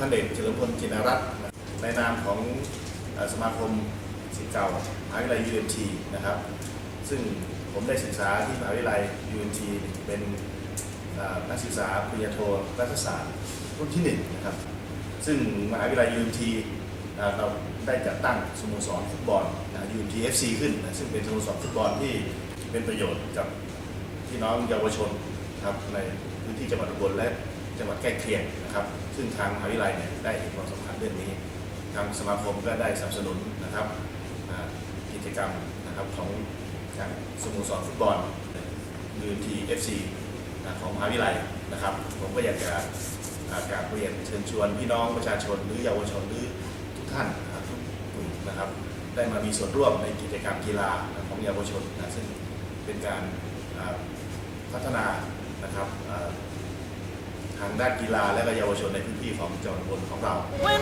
พันเอกเฉลิมพลจินรัตน์ในนามของสมาคมศิษย์เก่ามหาวิทยาลัย UMT นะครับ ซึ่งผมได้ศึกษาที่มหาวิทยาลัย UMT เป็นเอ่อนักศึกษาปริญญาโทรัฐศาสตร์รุ่นที่หนึ่งนะครับ ซึ่งมหาวิทยาลัย UMT อ่าเราได้จัดตั้งสโมสรฟุตบอล UMT FC ขึ้น ซึ่งเป็นสโมสรฟุตบอลที่เป็นประโยชน์กับพี่น้องเยาวชนครับในพื้นที่จังหวัดอุบลและ จังหวัดใกล้เคียงนะครับ ซึ่งทางมหาวิทยาลัยเนี่ยได้เห็นความสำคัญเรื่องนี้ทางสมาคมก็ได้สนับสนุนนะครับกิจกรรมนะครับของทางสโมสรฟุตบอล UMT FC นะของมหาวิทยาลัยนะครับ ผมก็อยากจะอากราบเรียนเชิญชวนพี่น้องประชาชนหรือเยาวชนหรือทุกท่านทุกกลุ่มนะครับ ได้มามีส่วนร่วมในกิจกรรมกีฬาของเยาวชนนะซึ่งเป็นการพัฒนานะครับ ทางด้านกีฬาและก็เยาวชนในพื้นที่ของจังหวัดอุบลของเรา When